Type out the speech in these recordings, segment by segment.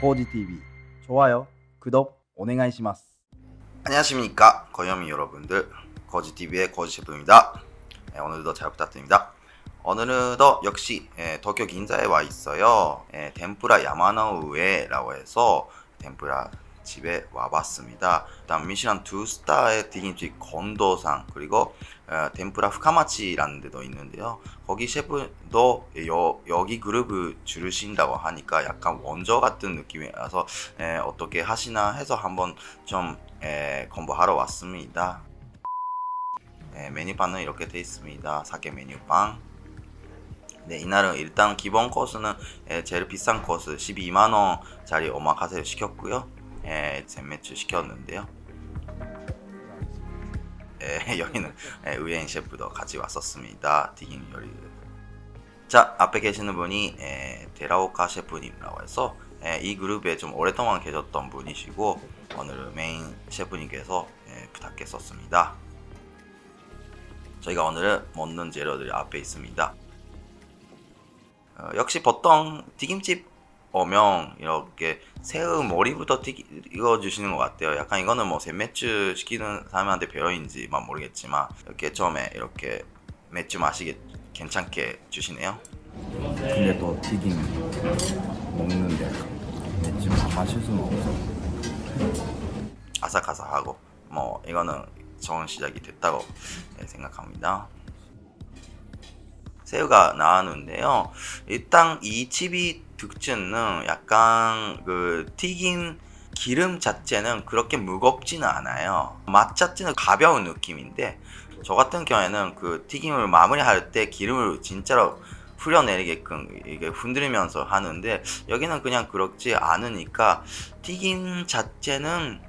코지 TV 좋아요, 구독, 오네가이시마스. 안녕하십니까 거여미 여러분들. 거지TV의 거지 셰프입니다. 예, 오늘도 잘 부탁드립니다. 오늘도 역시 예, 도쿄 긴자에 와 있어요. 예, 덴푸라 야마노우에라고 해서 덴푸라 집에 와봤습니다 일단 미슐란 두 스타의 튀김집 건도상 그리고 어, 덴푸라 후카마치라는 데도 있는데요 거기 셰프도 여, 여기 그룹을 줄으신다고 하니까 약간 원조 같은 느낌이라서 예, 어떻게 하시나 해서 한번 좀 예, 공부하러 왔습니다. 예, 메뉴판은 이렇게 돼 있습니다. 사케 메뉴판. 네, 이날은 일단 기본 코스는 예, 제일 비싼 코스 12만 원짜리 오마카세를 시켰고요. 예, 젠매추 시켰는데요. 예, 여기는 예, 의행 셰프도 같이 왔었습니다. 튀김 요리. 자, 앞에 계시는 분이 예, 데라오카 셰프님이라고 해서 예, 이 그룹에 좀 오랫동안 계셨던 분이시고 오늘 메인 셰프님께서 예, 부탁했었습니다. 저희가 오늘 먹는 재료들이 앞에 있습니다. 어, 역시 보통 튀김집 오면 이렇게 새우 머리부터 튀겨 주시는 것 같아요. 약간 이거는 뭐 샘매추 시키는 사람한테 배려인지만 모르겠지만 이렇게 처음에 이렇게 맥주 마시게 괜찮게 주시네요. 근데 또 튀김 먹는데 맥주 마실 수는 없어. 아삭아삭하고 뭐 이거는 좋은 시작이 됐다고 예, 생각합니다. 새우가 나왔는데요. 일단 이 집이 특징은 약간 그 튀김 기름 자체는 그렇게 무겁지는 않아요. 맛 자체는 가벼운 느낌인데 저 같은 경우에는 그 튀김을 마무리할 때 기름을 진짜로 풀려내리게끔 이게 흔들면서 하는데 여기는 그냥 그렇지 않으니까 튀김 자체는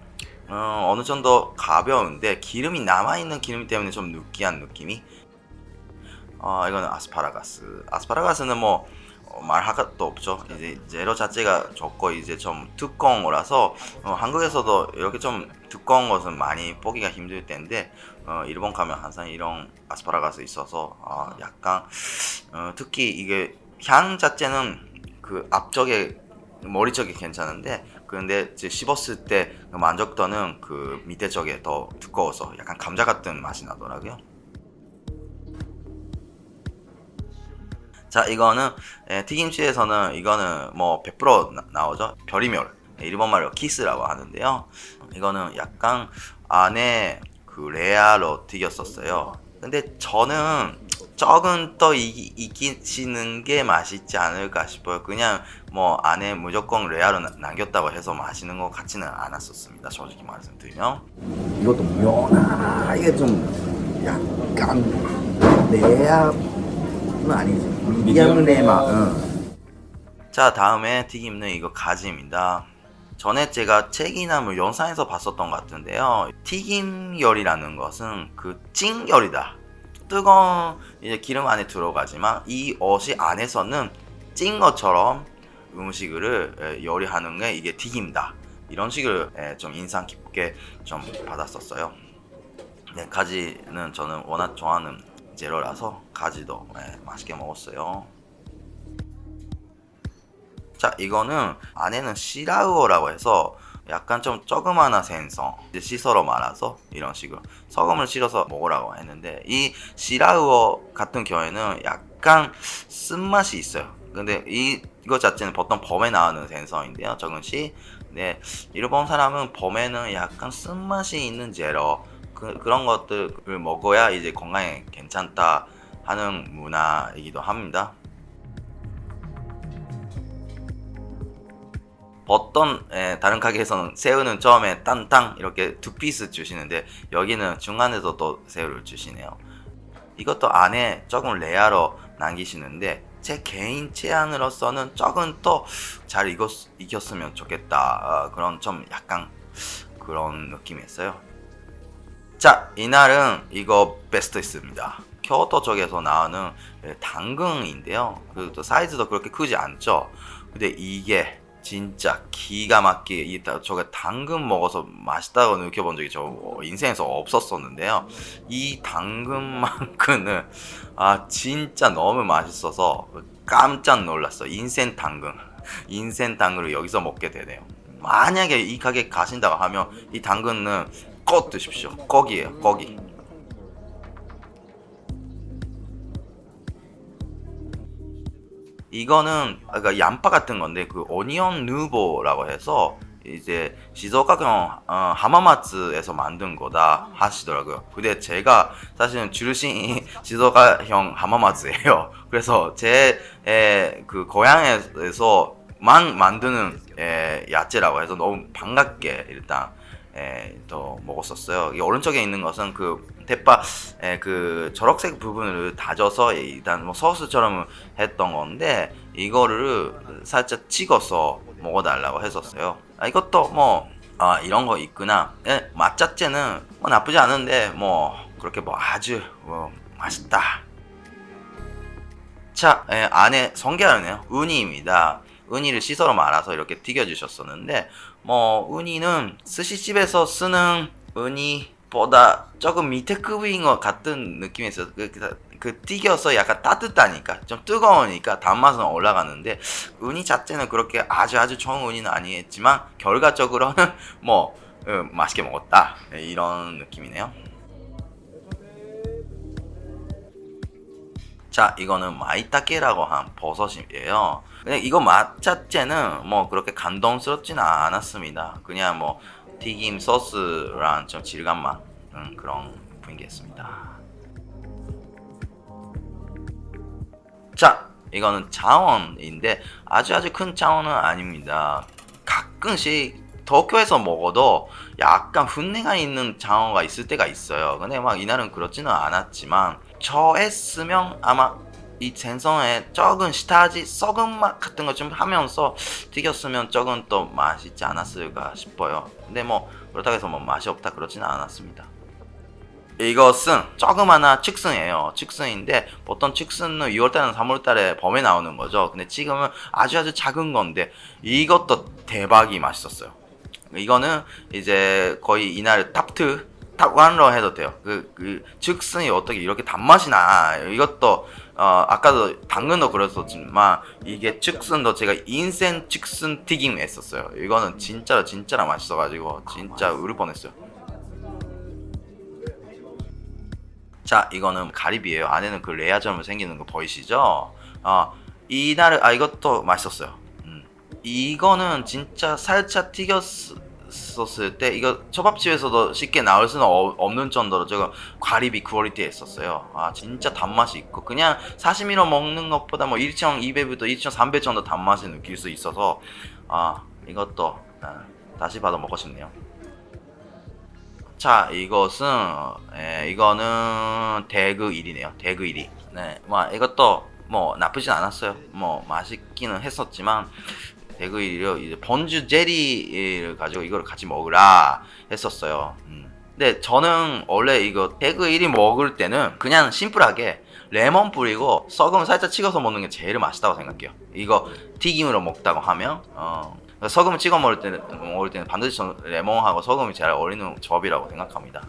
어, 어느 정도 가벼운데 기름이 남아있는 기름 때문에 좀 느끼한 느낌이 어, 이거는 아스파라가스 아스파라가스는 뭐 어, 말할 것도 없죠 이제 재료 자체가 좋고 이제 좀 두꺼운 거라서 어, 한국에서도 이렇게 좀 두꺼운 것은 많이 보기가 힘들 텐데 어, 일본 가면 항상 이런 아스파라가스 있어서 어, 약간 어, 특히 이게 향 자체는 그 앞쪽에 머리 쪽이 괜찮은데 근데 이제 씹었을 때그 만족도는 그 밑에 쪽에 더 두꺼워서 약간 감자 같은 맛이 나더라고요. 자 이거는 에, 튀김치에서는 이거는 뭐 100% 나, 나오죠? 별이멸 네, 일본말로 키스라고 하는데요. 이거는 약간 안에 그 레아로 튀겼었어요. 근데 저는 조금 더 이- 이기시는 게 맛있지 않을까 싶어요. 그냥 뭐 안에 무조건 레아로 나- 남겼다고 해서 마시는 것 같지는 않았었습니다 솔직히 말씀드리면. 이것도 묘하게 좀 약간 레아 는 아니지. 미디엄 레마. 응. 자 다음에 튀김은 이거 가지입니다 전에 제가 책이나 뭐 영상에서 봤었던 것 같은데요 튀김 요리라는 것은 그찐 요리다 뜨거운 이제 기름 안에 들어가지만 이 옷이 안에서는 찐 것처럼 음식을 에, 요리하는 게 이게 튀김다 이런 식을 에, 좀 인상 깊게 좀 받았었어요 네, 가지는 저는 워낙 좋아하는 재료라서 가지도 에, 맛있게 먹었어요. 자 이거는 안에는 시라우어라고 해서 약간 좀 조그마한 생선 이제 시서로 말아서 이런 식으로 소금을 실어서 먹으라고 했는데 이 시라우어 같은 경우에는 약간 쓴맛이 있어요. 근데 이 이거 자체는 보통 봄에 나오는 생선인데요 조금씩 네 일본 사람은 봄에는 약간 쓴맛이 있는 재료 그, 그런 것들을 먹어야 이제 건강에 괜찮다 하는 문화이기도 합니다 어떤 에, 다른 가게에서는 새우는 처음에 딴땅 이렇게 두 피스 주시는데 여기는 중간에서 또 새우를 주시네요. 이것도 안에 조금 레아로 남기시는데 제 개인 취향으로서는 조금 더 잘 익었으면 좋겠다 어, 그런 좀 약간 그런 느낌이었어요. 자 이날은 이거 베스트 있습니다. 교토 쪽에서 나오는 예, 당근인데요. 그또 사이즈도 그렇게 크지 않죠. 근데 이게 진짜 기가 막히게 이 저게 당근 먹어서 맛있다고 느껴본 적이 저 인생에서 없었었는데요. 이 당근만큼은 아 진짜 너무 맛있어서 깜짝 놀랐어. 인생 당근. 인생 당근을 여기서 먹게 되네요. 만약에 이 가게 가신다고 하면 이 당근은 꼭 드십시오. 꺽이에요, 꺽이. 이거는 그러니까 양파 같은 건데 그 오니언 누보라고 해서 이제 시즈오카경 어, 하마마츠에서 만든 거다 하시더라고요. 근데 제가 사실은 출신이 시즈오카형 하마마츠예요. 그래서 제그 고향에서만 만드는 에, 야채라고 해서 너무 반갑게 일단 에, 또 먹었었어요. 이 오른쪽에 있는 것은 그 대파 에, 그 초록색 부분을 다져서 일단 뭐 소스처럼 했던 건데 이거를 살짝 찍어서 먹어달라고 했었어요. 아, 이것도 뭐 아, 이런 거 있구나. 예, 맛 자체는 뭐 나쁘지 않은데 뭐 그렇게 뭐 아주 뭐 맛있다. 자, 예, 안에 성게알은요 우니입니다. 우니를 씻어서 말아서 이렇게 튀겨주셨었는데 뭐 우니는 스시집에서 쓰는 우니보다 조금 밑에 급인 것 같은 느낌이 있어요. 그, 그, 그 튀겨서 약간 따뜻하니까 좀 뜨거우니까 단맛은 올라가는데 우니 자체는 그렇게 아주 아주 좋은 우니는 아니겠지만 결과적으로는 뭐 어, 맛있게 먹었다 네, 이런 느낌이네요. 자, 이거는 마이타케라고 한 버섯이에요. 근데 이거 맛 자체는 뭐 그렇게 감동스럽지는 않았습니다. 그냥 뭐 튀김 소스랑 좀 질감만 음, 그런 분위기였습니다. 자, 이거는 자원인데 아주 아주 큰 자원은 아닙니다. 가끔씩 도쿄에서 먹어도 약간 훈내가 있는 장어가 있을 때가 있어요. 근데 막 이날은 그렇지는 않았지만 저 했으면 아마 이 생선에 적은 시타지 썩은 맛 같은 거 좀 하면서 튀겼으면 적은 또 맛있지 않았을까 싶어요. 근데 뭐 그렇다고 해서 뭐 맛이 없다 그렇지는 않았습니다. 이것은 조그마한 칡슨이에요. 칡슨인데 보통 칡슨은 6월달이나 3월달에 범에 나오는 거죠. 근데 지금은 아주 아주 작은 건데 이것도 대박이 맛있었어요. 이거는 이제 거의 이날 탑2, 탑1로 해도 돼요. 그, 그, 칡슨이 어떻게 이렇게 단맛이 나. 이것도, 어, 아까도 당근도 그랬었지만, 이게 칡슨도 제가 인생 칡슨 튀김 했었어요. 이거는 진짜로, 진짜로 맛있어가지고, 진짜 우를 뻔했어요. 자, 이거는 가리비예요. 안에는 그 레아점을 생기는 거 보이시죠? 어, 이날, 아, 이것도 맛있었어요. 음. 이거는 진짜 살짝 튀겼 었을 때 이거 초밥집에서도 쉽게 나올 수는 어- 없는 정도로 제가 과리비 퀄리티에 있었어요. 아 진짜 단맛이 있고 그냥 사시미로 먹는 것보다 뭐 1,200부터 1,300 정도 단맛을 느낄 수 있어서 아 이것도 아, 다시 봐도 먹고 싶네요. 자 이것은 예, 이거는 대그 1이네요. 대그 1이. 네, 뭐 이것도 뭐 나쁘진 않았어요. 뭐 맛있기는 했었지만 대그 1이요. 이제 번주 제리를 가지고 이걸 같이 먹으라 했었어요. 음. 근데 저는 원래 이거 대그 1이 먹을 때는 그냥 심플하게 레몬 뿌리고 소금 살짝 찍어서 먹는 게 제일 맛있다고 생각해요. 이거 튀김으로 먹다고 하면 어, 소금 찍어 먹을 때는 먹을 때는 반드시 레몬하고 소금이 잘 어울리는 조합이라고 생각합니다.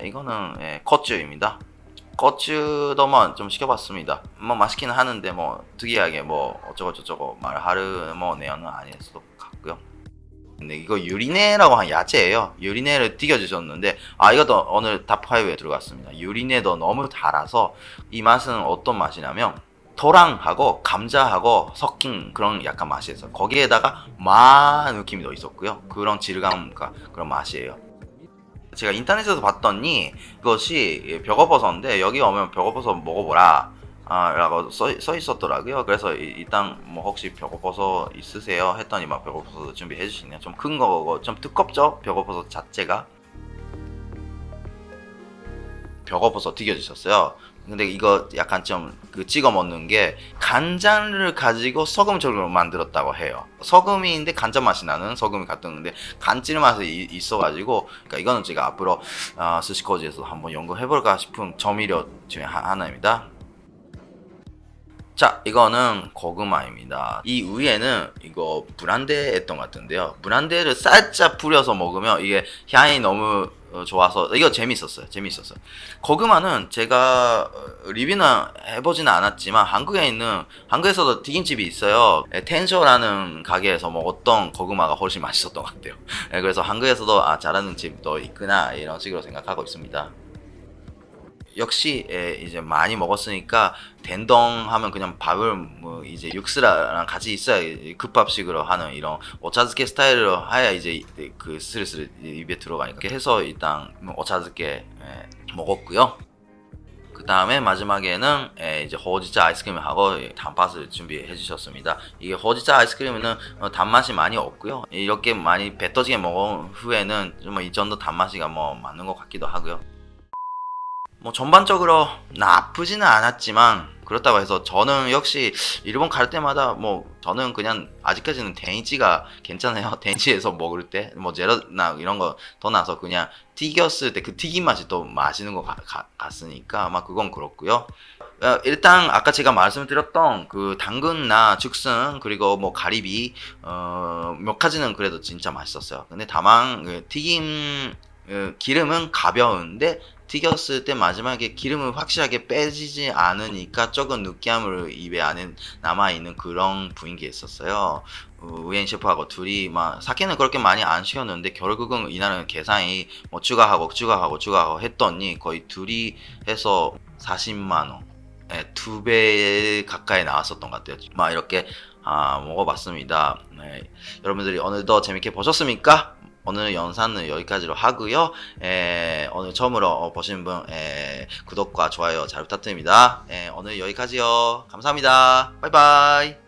이거는 예, 코츠입니다. 코츠도만 좀 시켜봤습니다. 뭐 맛있기는 하는데 뭐 특이하게 뭐 어쩌고 저쩌고 말하르 뭐 내용은 아닐 수도 같고요. 근데 이거 유리네라고 한 야채예요. 유리네를 튀겨주셨는데 아 이것도 오늘 탑5에 들어갔습니다. 유리네도 너무 달아서 이 맛은 어떤 맛이냐면 토랑하고 감자하고 섞인 그런 약간 맛이 있어요. 거기에다가 마 느낌이 더 있었고요. 그런 질감과 그런 맛이에요. 제가 인터넷에서 봤더니 이것이 벽어버섯인데 여기 오면 벽어버섯 먹어보라 아, 라고 써, 써 있었더라고요. 그래서 이- 일단 뭐 혹시 벽어버섯 있으세요? 했더니 막 벽어버섯 준비해 주시네요. 좀 큰 거고 좀 두껍죠? 벽어버섯 자체가 벽어버섯 튀겨주셨어요. 근데 이거 약간 좀 그 찍어 먹는 게 간장을 가지고 소금적으로 만들었다고 해요. 소금인데 간장 맛이 나는 소금이 같은데 간질 맛이 이- 있어가지고 그러니까 이거는 제가 앞으로 어, 스시코지에서 한번 연구해볼까 싶은 조미료 중에 하- 하나입니다. 자, 이거는 고구마입니다. 이 위에는 이거 브란데 했던 것 같은데요. 브란데를 살짝 뿌려서 먹으면 이게 향이 너무 어, 좋아서 이거 재밌었어요. 재밌었어요. 고구마는 제가 어, 리뷰는 해보지는 않았지만 한국에 있는 한국에서도 튀김집이 있어요. 에, 텐쇼라는 가게에서 먹었던 고구마가 훨씬 맛있었던 것 같아요. 에, 그래서 한국에서도 아 잘하는 집도 있구나 이런 식으로 생각하고 있습니다. 역시 에, 이제 많이 먹었으니까 된동 하면 그냥 밥을 뭐 이제 육수랑 같이 있어야 급밥식으로 하는 이런 오차즈케 스타일로 해야 이제 그 스르스르 입에 들어가니까 이렇게 해서 일단 뭐 오차즈케 에, 먹었고요. 그 다음에 마지막에는 에, 이제 호지자 아이스크림을 하고 단팥을 준비해 주셨습니다. 이게 호지자 아이스크림은 어, 단맛이 많이 없고요. 이렇게 많이 배 터지게 먹은 후에는 좀 이 정도 단맛이가 뭐 맞는 것 같기도 하고요. 뭐 전반적으로 나쁘지는 않았지만 그렇다고 해서 저는 역시 일본 갈 때마다 뭐 저는 그냥 아직까지는 데니치가 괜찮아요. 데니치에서 먹을 때 뭐 제로나 이런 거 더 나서 그냥 튀겼을 때 그 튀김 맛이 또 맛있는 것 같으니까 아마 그건 그렇고요. 어, 일단 아까 제가 말씀드렸던 그 당근나 죽순 그리고 뭐 가리비 어, 몇 가지는 그래도 진짜 맛있었어요. 근데 다만 그 튀김 어, 기름은 가벼운데 튀겼을 때 마지막에 기름을 확실하게 빼지지 않으니까 조금 느끼함을 입에 안에 남아있는 그런 분위기가 있었어요. 어, 우엔 셰프하고 둘이 막 사케는 그렇게 많이 안 시켰는데 결국은 이날은 계산이 뭐 추가하고 추가하고 추가하고 했더니 거의 둘이 해서 40만 원. 네, 두배 가까이 나왔었던 것 같아요. 막 이렇게 아, 먹어봤습니다. 네, 여러분들이 오늘도 재밌게 보셨습니까? 오늘 영상은 여기까지로 하고요. 에, 오늘 처음으로 어, 보신 분 에, 구독과 좋아요 잘 부탁드립니다. 에, 오늘 여기까지요. 감사합니다. 바이바이.